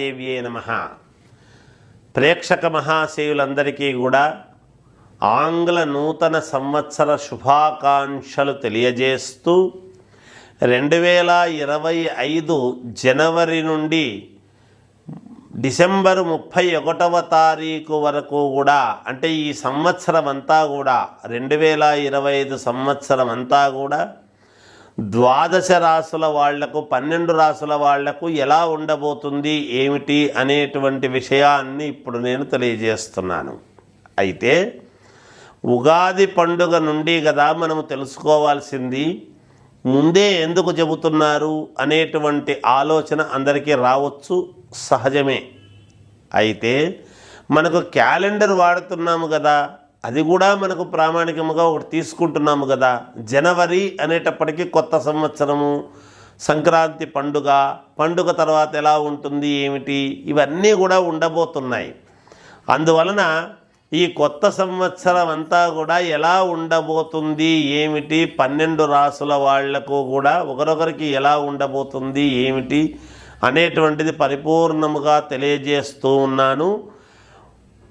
దేవ్యే నమ. ప్రేక్షక మహాశయులందరికీ కూడా ఆంగ్ల నూతన సంవత్సర శుభాకాంక్షలు తెలియజేస్తూ రెండు వేల ఇరవై ఐదు జనవరి నుండి డిసెంబర్ ముప్పై ఒకటవ తారీఖు వరకు కూడా అంటే ఈ సంవత్సరం అంతా కూడా రెండు వేల ఇరవై ఐదు సంవత్సరం అంతా కూడా ద్వాదశ రాసుల వాళ్ళకు పన్నెండు రాసుల వాళ్ళకు ఎలా ఉండబోతుంది ఏమిటి అనేటువంటి విషయాన్ని ఇప్పుడు నేను తెలియజేస్తున్నాను. అయితే ఉగాది పండుగ నుండి కదా మనము తెలుసుకోవాల్సింది ముందే ఎందుకు చెబుతున్నారు అనేటువంటి ఆలోచన అందరికీ రావచ్చు సహజమే. అయితే మనకు క్యాలెండర్ వాడుతున్నాము కదా అది కూడా మనకు ప్రామాణికముగా ఒకటి తీసుకుంటున్నాము కదా. జనవరి అనేటప్పటికీ కొత్త సంవత్సరము సంక్రాంతి పండుగ పండుగ తర్వాత ఎలా ఉంటుంది ఏమిటి ఇవన్నీ కూడా ఉండబోతున్నాయి. అందువలన ఈ కొత్త సంవత్సరం అంతా కూడా ఎలా ఉండబోతుంది ఏమిటి పన్నెండు రాసుల వాళ్ళకు కూడా ఒకరొకరికి ఎలా ఉండబోతుంది ఏమిటి అనేటువంటిది పరిపూర్ణముగా తెలియజేస్తూ ఉన్నాను.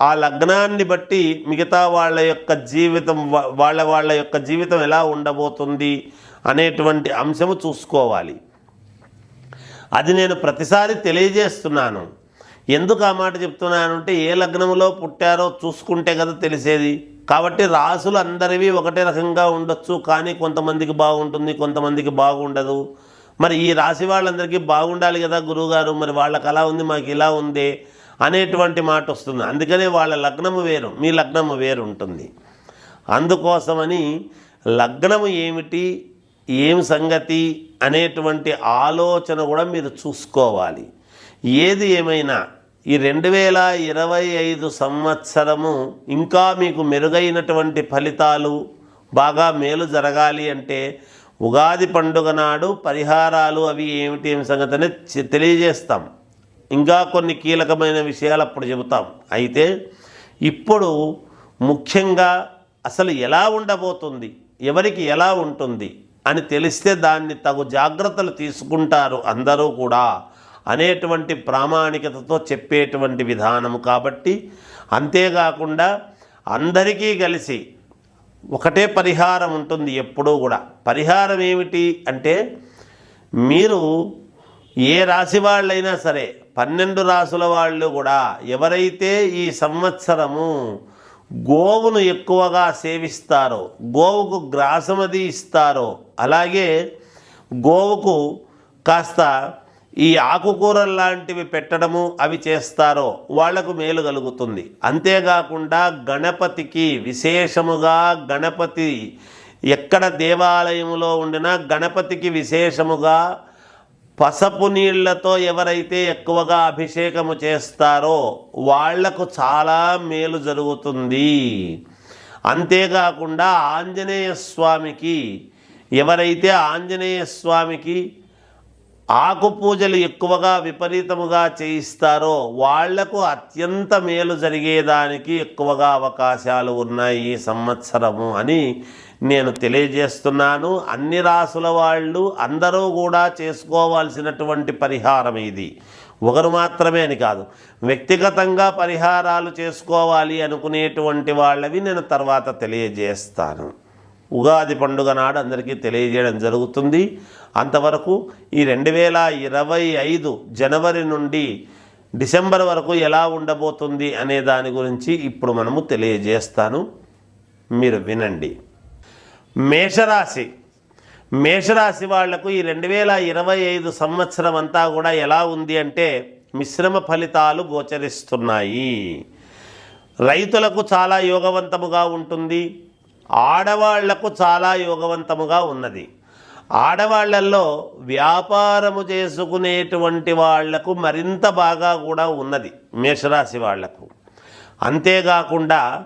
ఆ లగ్నాన్ని బట్టి మిగతా వాళ్ళ యొక్క జీవితం వాళ్ళ వాళ్ళ యొక్క జీవితం ఎలా ఉండబోతుంది అనేటువంటి అంశము చూసుకోవాలి. అది నేను ప్రతిసారి తెలియజేస్తున్నాను. ఎందుకు ఆ మాట చెప్తున్నానంటే ఏ లగ్నంలో పుట్టారో చూసుకుంటే కదా తెలిసేది. కాబట్టి రాసులు అందరివి ఒకటే రకంగా ఉండొచ్చు కానీ కొంతమందికి బాగుంటుంది కొంతమందికి బాగుండదు. మరి ఈ రాశి వాళ్ళందరికీ బాగుండాలి కదా గురువుగారు? మరి వాళ్ళకి అలా ఉంది మాకు ఇలా ఉంది. అనేటువంటి మాట వస్తుంది. అందుకనే వాళ్ళ లగ్నము వేరు. మీ లగ్నము వేరు ఉంటుంది అందుకోసమని లగ్నము ఏమిటి ఏం సంగతి అనేటువంటి ఆలోచన కూడా మీరు చూసుకోవాలి. ఏది ఏమైనా ఈ రెండు వేల ఇరవై ఐదు సంవత్సరము ఇంకా మీకు మెరుగైనటువంటి ఫలితాలు బాగా మేలు జరగాలి అంటే ఉగాది పండుగ నాడు పరిహారాలు అవి ఏమిటి ఏమి సంగతి అనేది తెలియజేస్తాం. ఇంకా కొన్ని కీలకమైన విషయాలు అప్పుడు చెబుతాం. అయితే ఇప్పుడు ముఖ్యంగా అసలు ఎలా ఉండబోతుంది? ఎవరికి ఎలా ఉంటుంది? అని తెలిస్తే దాన్ని తగు జాగ్రత్తలు తీసుకుంటారు అందరూ కూడా అనేటువంటి ప్రామాణికతతో చెప్పేటువంటి విధానము కాబట్టి అంతేకాకుండా అందరికీ కలిసి ఒకటే పరిహారం ఉంటుంది ఎప్పుడూ కూడా. పరిహారం ఏమిటి అంటే మీరు ఏ రాశి వాళ్ళైనా సరే పన్నెండు రాసుల వాళ్ళు కూడా ఎవరైతే ఈ సంవత్సరము గోవును ఎక్కువగా సేవిస్తారో గోవుకు గ్రాసమది ఇస్తారో అలాగే గోవుకు కాస్త ఈ ఆకుకూరలు లాంటివి పెట్టడము అవి చేస్తారో వాళ్ళకు మేలు కలుగుతుంది. అంతేకాకుండా గణపతికి విశేషముగా గణపతి ఎక్కడ దేవాలయంలో ఉండినా గణపతికి విశేషముగా పసపు నీళ్ళతో ఎవరైతే ఎక్కువగా అభిషేకము చేస్తారో వాళ్ళకు చాలా మేలు జరుగుతుంది. అంతేకాకుండా ఆంజనేయ స్వామికి ఎవరైతే ఆంజనేయ స్వామికి ఆకు పూజలు ఎక్కువగా విపరీతముగా చేయిస్తారో వాళ్ళకు అత్యంత మేలు జరిగేదానికి ఎక్కువగా అవకాశాలు ఉన్నాయి ఈ సంవత్సరము అని నేను తెలియజేస్తున్నాను అన్ని రాసుల వాళ్ళు అందరూ కూడా చేసుకోవాల్సినటువంటి పరిహారం ఇది. ఒకరు మాత్రమే అని కాదు వ్యక్తిగతంగా పరిహారాలు చేసుకోవాలి అనుకునేటువంటి వాళ్ళవి నేను తర్వాత తెలియజేస్తాను. ఉగాది పండుగ నాడు అందరికీ తెలియజేయడం జరుగుతుంది. అంతవరకు ఈ రెండు వేల ఇరవై ఐదు జనవరి నుండి డిసెంబర్ వరకు ఎలా ఉండబోతుంది అనే దాని గురించి ఇప్పుడు మనము తెలియజేస్తాను. మీరు వినండి. మేషరాశి. మేషరాశి వాళ్ళకు ఈ రెండు వేల ఇరవై ఐదు సంవత్సరం అంతా కూడా ఎలా ఉంది అంటే మిశ్రమ ఫలితాలు గోచరిస్తున్నాయి. రైతులకు చాలా యోగవంతముగా ఉంటుంది. ఆడవాళ్ళకు చాలా యోగవంతముగా ఉన్నది. ఆడవాళ్ళలో వ్యాపారము చేసుకునేటువంటి వాళ్ళకు మరింత బాగా కూడా ఉన్నది మేషరాశి వాళ్ళకు. అంతేకాకుండా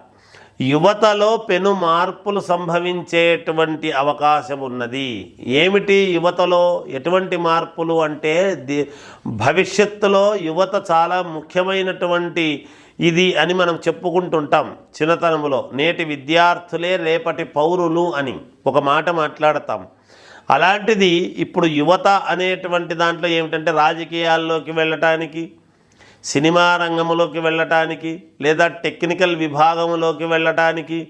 యువతలో పెను మార్పులు సంభవించేటువంటి అవకాశం ఉన్నది ఏమిటి యువతలో ఎటువంటి మార్పులు అంటే ది- భవిష్యత్తులో యువత చాలా ముఖ్యమైనటువంటి ఇది అని మనం చెప్పుకుంటుంటాం చిన్నతనంలో నేటి విద్యార్థులే రేపటి పౌరులు అని ఒక మాట మాట్లాడతాం. అలాంటిది ఇప్పుడు యువత అనేటువంటి దాంట్లో ఏమిటంటే రాజకీయాల్లోకి వెళ్ళటానికి సినిమా రంగంలోకి వెళ్ళటానికి లేదా టెక్నికల్ విభాగంలోకి వెళ్ళటానికి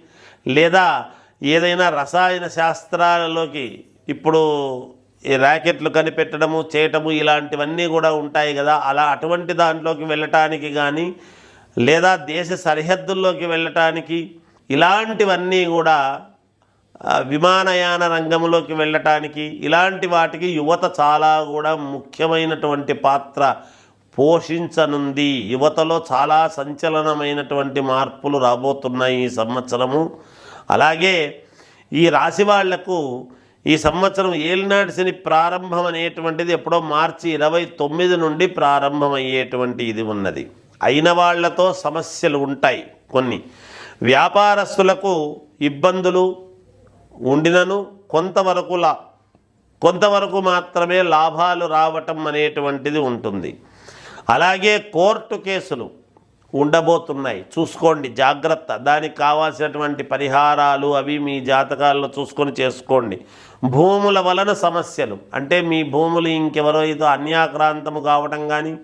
లేదా ఏదైనా రసాయన శాస్త్రాలలోకి ఇప్పుడు ఈ ర్యాకెట్లు కనిపెట్టడము చేయటము ఇలాంటివన్నీ కూడా ఉంటాయి కదా. అలా అటువంటి దాంట్లోకి వెళ్ళటానికి కానీ లేదా దేశ సరిహద్దుల్లోకి వెళ్ళటానికి ఇలాంటివన్నీ కూడా విమానయాన రంగంలోకి వెళ్ళటానికి ఇలాంటి వాటికి యువత చాలా కూడా ముఖ్యమైనటువంటి పాత్ర పోషించనుంది. యువతలో చాలా సంచలనమైనటువంటి మార్పులు రాబోతున్నాయి ఈ సంవత్సరము. అలాగే ఈ రాశి వాళ్ళకు ఈ సంవత్సరం ఏలినాటి శని ప్రారంభం అనేటువంటిది ఎప్పుడో మార్చి ఇరవై తొమ్మిది నుండి ప్రారంభమయ్యేటువంటి ఇది ఉన్నది. అయిన వాళ్ళతో సమస్యలు ఉంటాయి కొన్ని. వ్యాపారస్తులకు ఇబ్బందులు ఉండినను కొంతవరకులా కొంతవరకు మాత్రమే లాభాలు రావటం అనేటువంటిది ఉంటుంది. అలాగే కోర్టు కేసులు ఉండబోతున్నాయి. చూసుకోండి జాగ్రత్త. దానికి కావాల్సినటువంటి పరిహారాలు అవి మీ జాతకాల్లో చూసుకొని చేసుకోండి. భూముల వలన సమస్యలు. అంటే మీ భూములు ఇంకెవరో ఏదో అన్యాక్రాంతము కావటం కానీ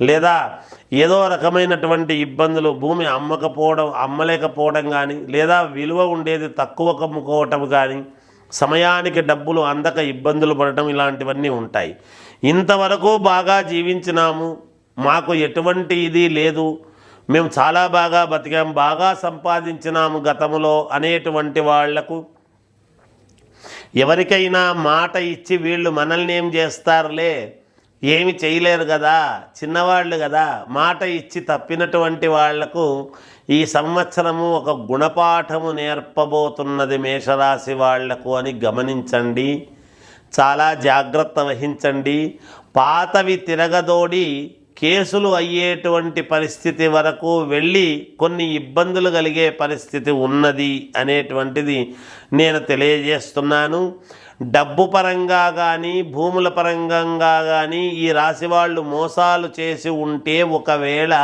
లేదా ఏదో రకమైనటువంటి ఇబ్బందులు భూమి అమ్మకపోవడం అమ్మలేకపోవడం కానీ లేదా విలువ ఉండేది తక్కువ కమ్ముకోవటం కానీ సమయానికి డబ్బులు అందక ఇబ్బందులు పడటం ఇలాంటివన్నీ ఉంటాయి. ఇంతవరకు బాగా జీవించినాము. మాకు ఎటువంటి ఇది లేదు. మేము చాలా బాగా బతికాం బాగా సంపాదించినాము గతంలో అనేటువంటి వాళ్ళకు. ఎవరికైనా మాట ఇచ్చి వీళ్ళు మనల్ని ఏం చేస్తారులే? ఏమి చేయలేరు కదా? చిన్నవాళ్ళు కదా? మాట ఇచ్చి తప్పినటువంటి వాళ్ళకు ఈ సంవత్సరము ఒక గుణపాఠము నేర్పబోతున్నది మేషరాశి వాళ్ళకు అని గమనించండి. చాలా జాగ్రత్త వహించండి. పాతవి తిరగదోడి కేసులు అయ్యేటువంటి పరిస్థితి వరకు వెళ్ళి కొన్ని ఇబ్బందులు కలిగే పరిస్థితి ఉన్నది అనేటువంటిది నేను తెలియజేస్తున్నాను. డబ్బు పరంగా కానీ భూముల పరంగా కానీ ఈ రాశి వాళ్ళు మోసాలు చేసి ఉంటే ఒకవేళ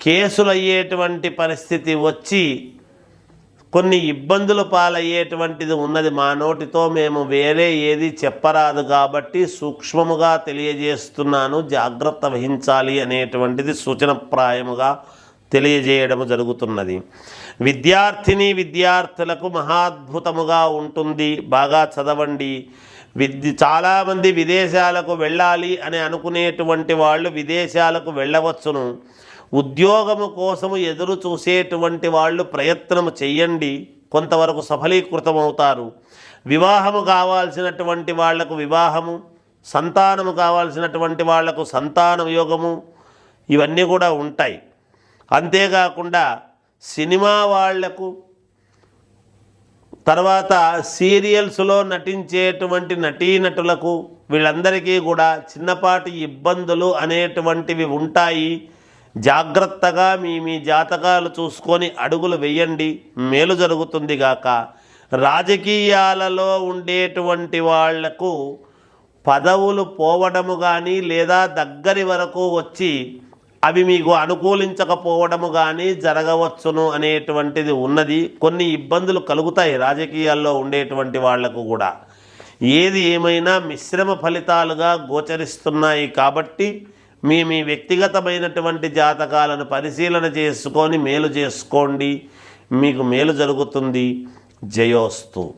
కేసులు అయ్యేటువంటి పరిస్థితి వచ్చి కొన్ని ఇబ్బందులు పాలయ్యేటువంటిది ఉన్నది మా నోటితో మేము వేరే ఏది చెప్పరాదు కాబట్టి సూక్ష్మముగా తెలియజేస్తున్నాను జాగ్రత్త వహించాలి అనేటువంటిది సూచనప్రాయముగా తెలియజేయడం జరుగుతున్నది. విద్యార్థిని విద్యార్థులకు మహాద్భుతముగా ఉంటుంది బాగా చదవండి. విద్య చాలామంది విదేశాలకు వెళ్ళాలి అని అనుకునేటువంటి వాళ్ళు విదేశాలకు వెళ్ళవచ్చును. ఉద్యోగము కోసము ఎదురు చూసేటువంటి వాళ్ళు ప్రయత్నం చెయ్యండి. కొంతవరకు సఫలీకృతం అవుతారు వివాహము కావాల్సినటువంటి వాళ్ళకు వివాహము సంతానము కావాల్సినటువంటి వాళ్ళకు సంతాన యోగము ఇవన్నీ కూడా ఉంటాయి. అంతేకాకుండా సినిమా వాళ్ళకు తర్వాత సీరియల్స్లో నటించేటువంటి నటీనటులకు వీళ్ళందరికీ కూడా చిన్నపాటి ఇబ్బందులు అనేటువంటివి ఉంటాయి. జాగ్రత్తగా మీ మీ జాతకాలు చూసుకొని అడుగులు వేయండి. మేలు జరుగుతుంది గాక. రాజకీయాలలో ఉండేటువంటి వాళ్ళకు పదవులు పోవడము కానీ లేదా దగ్గరి వరకు వచ్చి అవి మీకు అనుకూలించకపోవడము కానీ జరగవచ్చును అనేటువంటిది ఉన్నది. కొన్ని ఇబ్బందులు కలుగుతాయి రాజకీయాల్లో ఉండేటువంటి వాళ్ళకు కూడా. ఏది ఏమైనా మిశ్రమ ఫలితాలుగా గోచరిస్తున్నాయి కాబట్టి మీ మీ వ్యక్తిగతమైనటువంటి జాతకాలను పరిశీలన చేసుకొని మేలు చేసుకోండి. మీకు మేలు జరుగుతుంది. జయోస్తు.